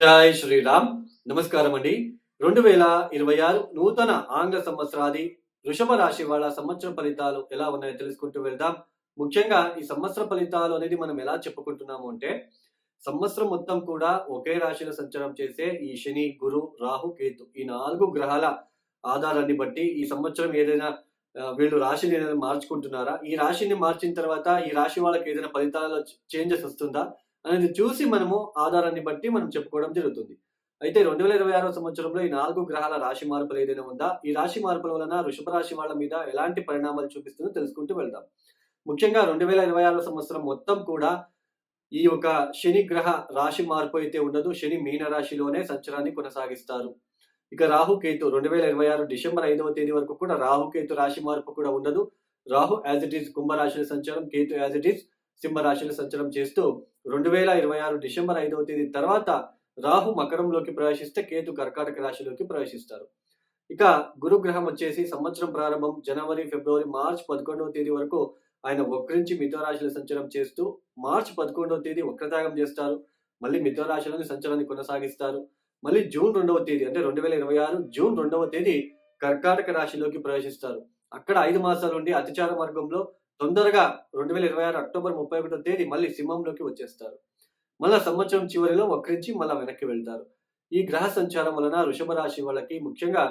జై శ్రీరామ్. నమస్కారం అండి. రెండు వేల ఇరవై ఆరు నూతన ఆంగ్ల సంవత్సరాది వృషభ రాశి వాళ్ళ సంవత్సర ఫలితాలు ఎలా ఉన్నాయో తెలుసుకుంటూ వెళ్దాం. ముఖ్యంగా ఈ సంవత్సర ఫలితాలు అనేది మనం ఎలా చెప్పుకుంటున్నాము అంటే సంవత్సరం మొత్తం కూడా ఒకే రాశిలో సంచారం చేసే ఈ శని గురు రాహు కేతు ఈ నాలుగు గ్రహాల ఆధారాన్ని బట్టి ఈ సంవత్సరం ఏదైనా వీళ్ళు రాశిని ఏదైనా మార్చుకుంటున్నారా? ఈ రాశిని మార్చిన తర్వాత ఈ రాశి వాళ్ళకి ఏదైనా ఫలితాలలో చేంజెస్ వస్తుందా? అనేది చూసి మనము ఆధారాన్ని బట్టి మనం చెప్పుకోవడం జరుగుతుంది. అయితే రెండు వేల ఇరవై ఆరో సంవత్సరంలో ఈ నాలుగు గ్రహాల రాశి మార్పులు ఏదైనా ఉందా? ఈ రాశి మార్పుల వలన వృషభ రాశి వాళ్ళ మీద ఎలాంటి పరిణామాలు చూపిస్తుందో తెలుసుకుంటూ వెళ్దాం. ముఖ్యంగా రెండు వేల ఇరవై ఆరో సంవత్సరం మొత్తం కూడా ఈ యొక్క శని గ్రహ రాశి మార్పు అయితే ఉండదు. శని మీన రాశిలోనే సంచారాన్ని కొనసాగిస్తారు. ఇక రాహు కేతు రెండు వేల ఇరవై ఆరు డిసెంబర్ ఐదవ తేదీ వరకు కూడా రాహు కేతు రాశి మార్పు కూడా ఉండదు. రాహు యాజ్ ఇట్ ఈస్ కుంభరాశిలో సంచారం కేతు యాజ్ ఇట్ ఈస్ సింహరాశిని సంచలనం చేస్తూ రెండు వేల ఇరవై ఆరు డిసెంబర్ ఐదవ తేదీ తర్వాత రాహు మకరంలోకి ప్రవేశిస్తే కేతు కర్కాటక రాశిలోకి ప్రవేశిస్తారు. ఇక గురుగ్రహం వచ్చేసి సంవత్సరం ప్రారంభం జనవరి ఫిబ్రవరి మార్చ్ పదకొండవ తేదీ వరకు ఆయన వక్రించి మిథున సంచలనం చేస్తూ మార్చ్ పదకొండవ తేదీ వక్రతాగం చేస్తారు. మళ్ళీ మిథునరాశిలోని రాశిలోని కొనసాగిస్తారు. మళ్ళీ జూన్ రెండవ తేదీ అంటే రెండు వేల ఇరవై ఆరు జూన్ రెండవ తేదీ కర్కాటక రాశిలోకి ప్రవేశిస్తారు. అక్కడ ఐదు మాసాల నుండి అతిచార మార్గంలో తొందరగా రెండు వేల ఇరవై ఆరు అక్టోబర్ ముప్పై ఒకటో తేదీ మళ్ళీ సింహంలోకి వచ్చేస్తారు. మళ్ళా సంవత్సరం చివరిలో వక్రించి మళ్ళా వెనక్కి వెళ్తారు. ఈ గ్రహ సంచారం వలన వృషభ రాశి వాళ్ళకి ముఖ్యంగా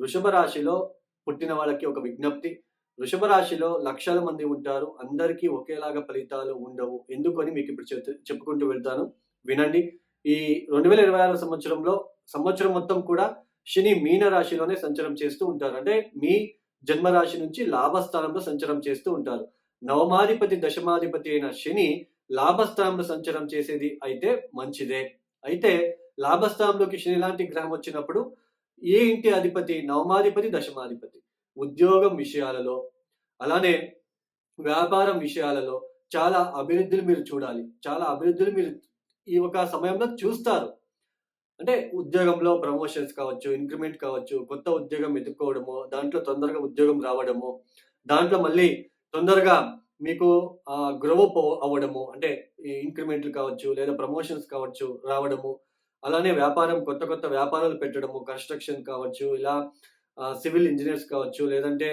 వృషభ రాశిలో పుట్టిన వాళ్ళకి ఒక విజ్ఞప్తి. వృషభ రాశిలో లక్షల మంది ఉంటారు. అందరికీ ఒకేలాగా ఫలితాలు ఉండవు. ఎందుకని మీకు ఇప్పుడు చెప్పుకుంటూ వెళ్తాను. వినండి. ఈ రెండు వేల ఇరవై ఆరు సంవత్సరంలో సంవత్సరం మొత్తం కూడా శని మీన రాశిలోనే సంచారం చేస్తూ ఉంటారు. అంటే మీ జన్మరాశి నుంచి లాభస్థానంలో సంచారం చేస్తూ ఉంటారు. నవమాధిపతి దశమాధిపతి అయిన శని లాభస్థానంలో సంచారం చేసేది అయితే మంచిదే. అయితే లాభస్థానంలోకి శని లాంటి గ్రహం వచ్చినప్పుడు ఏ ఇంటి అధిపతి? నవమాధిపతి దశమాధిపతి. ఉద్యోగం విషయాలలో అలానే వ్యాపారం విషయాలలో చాలా అభివృద్ధులు మీరు చూడాలి. చాలా అభివృద్ధులు మీరు ఈ ఒక సమయంలో చూస్తారు. అంటే ఉద్యోగంలో ప్రమోషన్స్ కావచ్చు ఇంక్రిమెంట్ కావచ్చు కొత్త ఉద్యోగం ఎదుర్కోవడము దాంట్లో తొందరగా ఉద్యోగం రావడము దాంట్లో మళ్ళీ తొందరగా మీకు గ్రోఅప్ అవ్వడము అంటే ఇంక్రిమెంట్లు కావచ్చు లేదా ప్రమోషన్స్ కావచ్చు రావడము అలానే వ్యాపారం కొత్త కొత్త వ్యాపారాలు పెట్టడము కన్స్ట్రక్షన్ కావచ్చు ఇలా సివిల్ ఇంజనీర్స్ కావచ్చు లేదంటే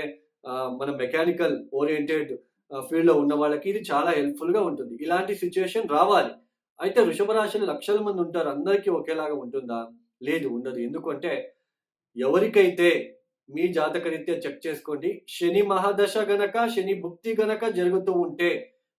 మన మెకానికల్ ఓరియంటెడ్ ఫీల్డ్లో ఉన్న వాళ్ళకి ఇది చాలా హెల్ప్ఫుల్గా ఉంటుంది. ఇలాంటి సిచ్యువేషన్ రావాలి. అయితే వృషభ రాశిలో లక్షల మంది ఉంటారు. అందరికీ ఒకేలాగా ఉంటుందా? లేదు ఉండదు. ఎందుకంటే ఎవరికైతే మీ జాతక రీత్యా చెక్ చేసుకోండి శని మహాదశ గనక శని భుక్తి గనక జరుగుతూ ఉంటే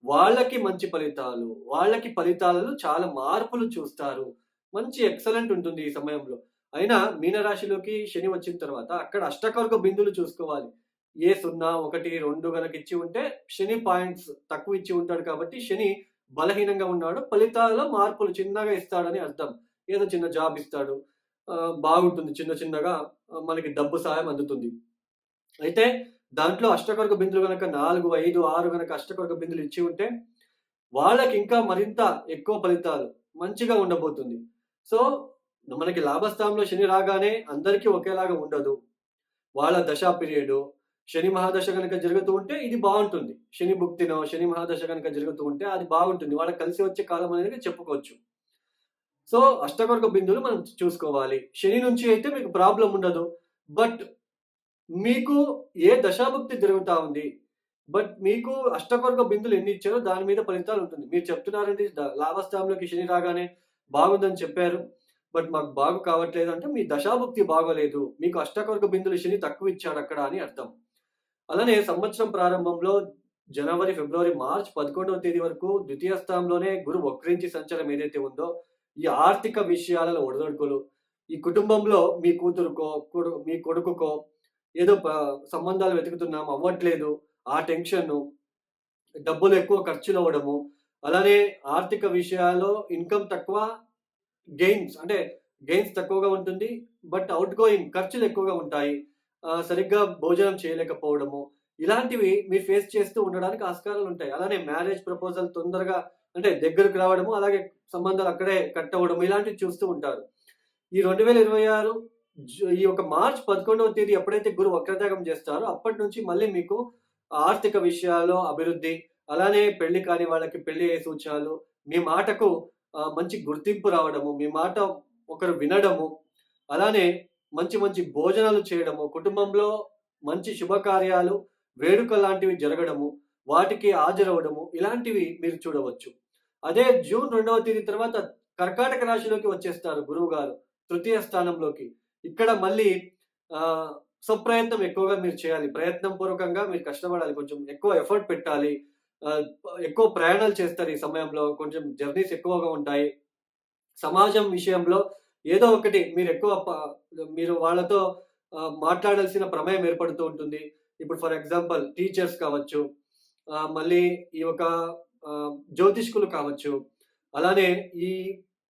వాళ్ళకి మంచి ఫలితాలు వాళ్ళకి ఫలితాలలో చాలా మార్పులు చూస్తారు. మంచి ఎక్సలెంట్ ఉంటుంది ఈ సమయంలో. అయినా మీనరాశిలోకి శని వచ్చిన తర్వాత అక్కడ అష్టకర్గ బిందులు చూసుకోవాలి. ఏ సున్నా ఒకటి రెండు గనక ఇచ్చి ఉంటే శని పాయింట్స్ తక్కువ ఇచ్చి ఉంటాడు కాబట్టి శని బలహీనంగా ఉన్నాడు. ఫలితాల్లో మార్పులు చిన్నగా ఇస్తాడని అర్థం. ఏదో చిన్న జాబ్ ఇస్తాడు. బాగుంటుంది చిన్న చిన్నగా మనకి డబ్బు సాయం అందుతుంది. అయితే దాంట్లో అష్టకొరకు బిందులు కనుక నాలుగు ఐదు ఆరు కనుక అష్టకొరకు బిందులు ఇచ్చి ఉంటే వాళ్ళకి ఇంకా మరింత ఎక్కువ ఫలితాలు మంచిగా ఉండబోతుంది. సో మనకి లాభస్థానంలో శని రాగానే అందరికీ ఒకేలాగా ఉండదు. వాళ్ళ దశా పీరియడ్ శని మహాదశ కనుక జరుగుతూ ఉంటే ఇది బాగుంటుంది. శని భుక్తినో శని మహాదశ కనుక జరుగుతూ ఉంటే అది బాగుంటుంది. వాళ్ళకి కలిసి వచ్చే కాలం అనేది చెప్పుకోవచ్చు. సో అష్టవర్గ బిందువులు మనం చూసుకోవాలి. శని నుంచి అయితే మీకు ప్రాబ్లం ఉండదు. బట్ మీకు ఏ దశాభుక్తి జరుగుతూ ఉంది బట్ మీకు అష్టవర్గ బిందులు ఎన్ని ఇచ్చారో దాని మీద ఫలితాలు ఉంటుంది. మీరు చెప్తున్నారంటే లాభస్థానంలోకి శని రాగానే బాగుందని చెప్పారు. బట్ మాకు బాగు కావట్లేదు అంటే మీ దశాభుక్తి బాగోలేదు. మీకు అష్టకర్గ బిందులు శని తక్కువ ఇచ్చాడు అక్కడ అని అర్థం. అలానే సంవత్సరం ప్రారంభంలో జనవరి ఫిబ్రవరి మార్చ్ పదకొండవ తేదీ వరకు ద్వితీయ స్థానంలోనే గురు వక్రించి సంచారం ఏదైతే ఉందో ఈ ఆర్థిక విషయాలలో ఒడదొడుకులు. ఈ కుటుంబంలో మీ కూతురుకో మీ కొడుకుకో ఏదో సంబంధాలు వెతుకుతున్నాం అవ్వట్లేదు ఆ టెన్షన్ డబ్బులు ఎక్కువ ఖర్చులు అవ్వడము అలానే ఆర్థిక విషయాల్లో ఇన్కమ్ తక్కువ గెయిన్స్ అంటే గెయిన్స్ తక్కువగా ఉంటుంది బట్ అవుట్ గోయింగ్ ఖర్చులు ఎక్కువగా ఉంటాయి. సరిగ్గా భోజనం చేయలేకపోవడము ఇలాంటివి మీరు ఫేస్ చేస్తూ ఉండడానికి ఆస్కారాలు ఉంటాయి. అలానే మ్యారేజ్ ప్రపోజల్ తొందరగా అంటే దగ్గరకు రావడము అలాగే సంబంధాలు అక్కడే కట్ అవ్వడం ఇలాంటివి చూస్తూ ఉంటారు. ఈ రెండు వేల ఇరవై ఆరు ఈ యొక్క మార్చ్ పదకొండవ తేదీ ఎప్పుడైతే గురు వక్రత్యాగం చేస్తారో అప్పటి నుంచి మళ్ళీ మీకు ఆర్థిక విషయాల్లో అభివృద్ధి అలానే పెళ్ళి కాని వాళ్ళకి పెళ్ళి అయ్యే సూచనలు మీ మాటకు మంచి గుర్తింపు రావడము మీ మాట ఒకరు వినడము అలానే మంచి మంచి భోజనాలు చేయడము కుటుంబంలో మంచి శుభకార్యాలు వేడుక లాంటివి జరగడము వాటికి హాజరవడము ఇలాంటివి మీరు చూడవచ్చు. అదే జూన్ రెండవ తేదీ తర్వాత కర్కాటక రాశిలోకి వచ్చేస్తారు గురువు గారు తృతీయ స్థానంలోకి. ఇక్కడ మళ్ళీ సప్రయత్నం ఎక్కువగా మీరు చేయాలి. ప్రయత్నం పూర్వకంగా మీరు కష్టపడాలి. కొంచెం ఎక్కువ ఎఫర్ట్ పెట్టాలి. ఎక్కువ ప్రయాణాలు చేస్తారు ఈ సమయంలో. కొంచెం జర్నీస్ ఎక్కువగా ఉంటాయి. సమాజం విషయంలో ఏదో ఒకటి మీరు ఎక్కువ మీరు వాళ్ళతో మాట్లాడాల్సిన ప్రమేయం ఏర్పడుతూ ఉంటుంది. ఇప్పుడు ఫర్ ఎగ్జాంపుల్ టీచర్స్ కావచ్చు మళ్ళీ ఈ యొక్క జ్యోతిష్కులు కావచ్చు అలానే ఈ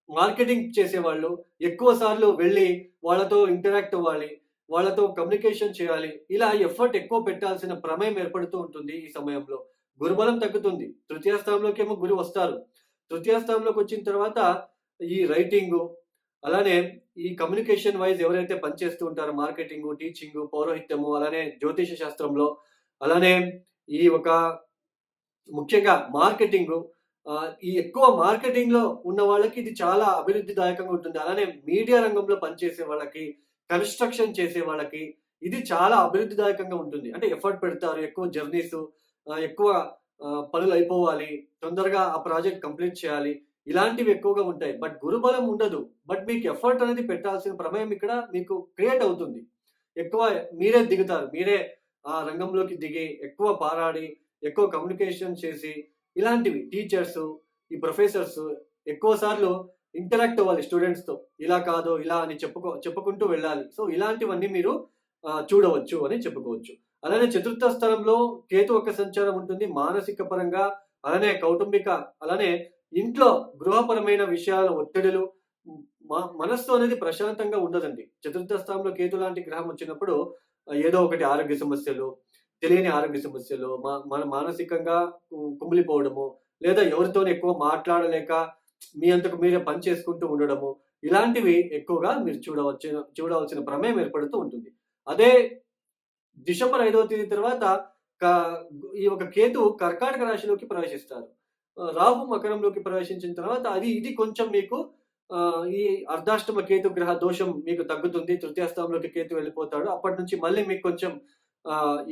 మార్కెటింగ్ చేసేవాళ్ళు ఎక్కువ సార్లు వెళ్ళి వాళ్ళతో ఇంటరాక్ట్ అవ్వాలి వాళ్ళతో కమ్యూనికేషన్ చేయాలి ఇలా ఎఫర్ట్ ఎక్కువ పెట్టాల్సిన ప్రమేయం ఏర్పడుతూ ఉంటుంది ఈ సమయంలో. గురుబలం తగ్గుతుంది. తృతీయ స్థానంలోకి ఏమో గురి వస్తారు. తృతీయ స్థానంలోకి వచ్చిన తర్వాత ఈ రైటింగ్ అలానే ఈ కమ్యూనికేషన్ వైజ్ ఎవరైతే పనిచేస్తూ ఉంటారో మార్కెటింగ్ టీచింగ్ పౌరోహిత్యము అలానే జ్యోతిష శాస్త్రంలో అలానే ఈ ఒక ముఖ్యంగా మార్కెటింగ్ ఈ ఎక్కువ మార్కెటింగ్లో ఉన్న వాళ్ళకి ఇది చాలా అభివృద్ధిదాయకంగా ఉంటుంది. అలానే మీడియా రంగంలో పనిచేసే వాళ్ళకి కన్స్ట్రక్షన్ చేసే వాళ్ళకి ఇది చాలా అభివృద్ధిదాయకంగా ఉంటుంది. అంటే ఎఫర్ట్ పెడతారు ఎక్కువ జర్నీస్ ఎక్కువ పనులు అయిపోవాలి తొందరగా ఆ ప్రాజెక్ట్ కంప్లీట్ చేయాలి ఇలాంటివి ఎక్కువగా ఉంటాయి. బట్ గురుబలం ఉండదు. బట్ మీకు ఎఫర్ట్ అనేది పెట్టాల్సిన ప్రమేయం ఇక్కడ మీకు క్రియేట్ అవుతుంది. ఎక్కువ మీరే దిగుతారు. మీరే ఆ రంగంలోకి దిగి ఎక్కువ పారాడి ఎక్కువ కమ్యూనికేషన్ చేసి ఇలాంటివి టీచర్స్ ఈ ప్రొఫెసర్స్ ఎక్కువ సార్లు ఇంటరాక్ట్ అవ్వాలి స్టూడెంట్స్తో ఇలా కాదు ఇలా అని చెప్పుకో చెప్పుకుంటూ వెళ్ళాలి. సో ఇలాంటివన్నీ మీరు చూడవచ్చు అని చెప్పుకోవచ్చు. అలానే చతుర్థ స్థలంలో కేతు ఒక సంచారం ఉంటుంది. మానసిక పరంగా అలానే కౌటుంబిక అలానే ఇంట్లో గృహపరమైన విషయాల ఒత్తిడులు మ- మనస్సు అనేది ప్రశాంతంగా ఉండదండి. చతుర్థ స్థానంలో కేతు లాంటి గ్రహం వచ్చినప్పుడు ఏదో ఒకటి ఆరోగ్య సమస్యలు తెలియని ఆరోగ్య సమస్యలు మన మానసికంగా కుమిలిపోవడము లేదా ఎవరితో ఎక్కువ మాట్లాడలేక మీ అంతకు మీరే పని చేసుకుంటూ ఉండడము ఇలాంటివి ఎక్కువగా మీరు చూడవచ్చు చూడవలసిన ప్రమేయం ఏర్పడుతూ ఉంటుంది. అదే డిసెంబర్ ఐదవ తేదీ తర్వాత ఈ ఒక కేతు కర్కాటక రాశిలోకి ప్రవేశిస్తారు. రాహు మకరంలోకి ప్రవేశించిన తర్వాత అది ఇది కొంచెం మీకు ఈ అర్ధాష్టమ కేతు గ్రహ దోషం మీకు తగ్గుతుంది. తృతీయ స్థానంలోకి కేతు వెళ్ళిపోతాడు. అప్పటి నుంచి మళ్ళీ మీకు కొంచెం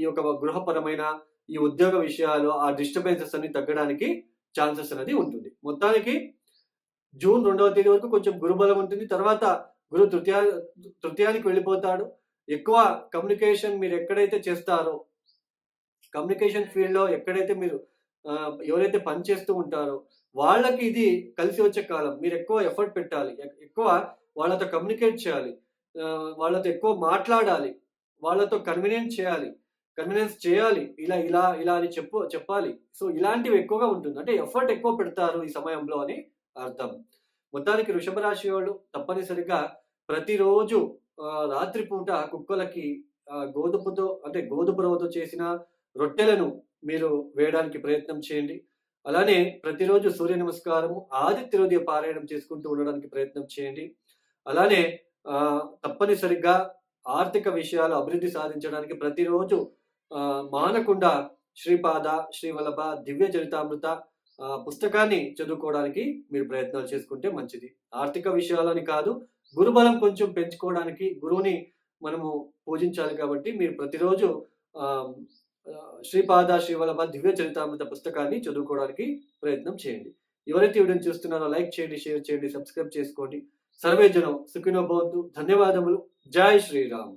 ఈ యొక్క గృహపరమైన ఈ ఉద్యోగ విషయాలు ఆ డిస్టర్బెన్సెస్ అన్ని తగ్గడానికి ఛాన్సెస్ అనేది ఉంటుంది. మొత్తానికి జూన్ రెండవ తేదీ వరకు కొంచెం గురుబలం ఉంటుంది. తర్వాత గురు తృతీయ తృతీయానికి వెళ్ళిపోతాడు. ఎక్కువ కమ్యూనికేషన్ మీరు ఎక్కడైతే చేస్తారో కమ్యూనికేషన్ ఫీల్డ్లో ఎక్కడైతే మీరు ఎవరైతే పని చేస్తూ ఉంటారో వాళ్ళకి ఇది కలిసి వచ్చే కాలం. మీరు ఎక్కువ ఎఫర్ట్ పెట్టాలి. ఎక్కువ వాళ్ళతో కమ్యూనికేట్ చేయాలి. వాళ్ళతో ఎక్కువ మాట్లాడాలి. వాళ్ళతో కన్వీనియన్స్ చేయాలి. కన్వీనియన్స్ చేయాలి. ఇలా ఇలా ఇలా అని చెప్పు చెప్పాలి. సో ఇలాంటివి ఎక్కువగా ఉంటుంది. అంటే ఎఫర్ట్ ఎక్కువ పెడతారు ఈ సమయంలో అని అర్థం. మొత్తానికి వృషభ రాశి వాళ్ళు తప్పనిసరిగా ప్రతిరోజు రాత్రిపూట కుక్కలకి గోధుమతో అంటే గోధుమ రవ్వతో చేసిన రొట్టెలను మీరు వేయడానికి ప్రయత్నం చేయండి. అలానే ప్రతిరోజు సూర్య నమస్కారము ఆదిత్య పారాయణం చేసుకుంటూ ఉండడానికి ప్రయత్నం చేయండి. అలానే ఆ, తప్పనిసరిగా ఆర్థిక విషయాలు అభివృద్ధి సాధించడానికి ప్రతిరోజు మానకుండా శ్రీపాద శ్రీవల్లభ దివ్య చరితామృత పుస్తకాన్ని చదువుకోవడానికి మీరు ప్రయత్నాలు చేసుకుంటే మంచిది. ఆర్థిక విషయాలని కాదు గురుబలం కొంచెం పెంచుకోవడానికి గురువుని మనము పూజించాలి కాబట్టి మీరు ప్రతిరోజు ఆ, శ్రీపాద శ్రీవల్లభ దివ్య చరితామృత పుస్తకాన్ని చదువుకోవడానికి ప్రయత్నం చేయండి. ఎవరైతే వీడియోని చూస్తున్నారో లైక్ చేయండి షేర్ చేయండి సబ్స్క్రైబ్ చేసుకోండి. సర్వే జనం సుఖినో భవంతు. ధన్యవాదములు. జై శ్రీరామ్.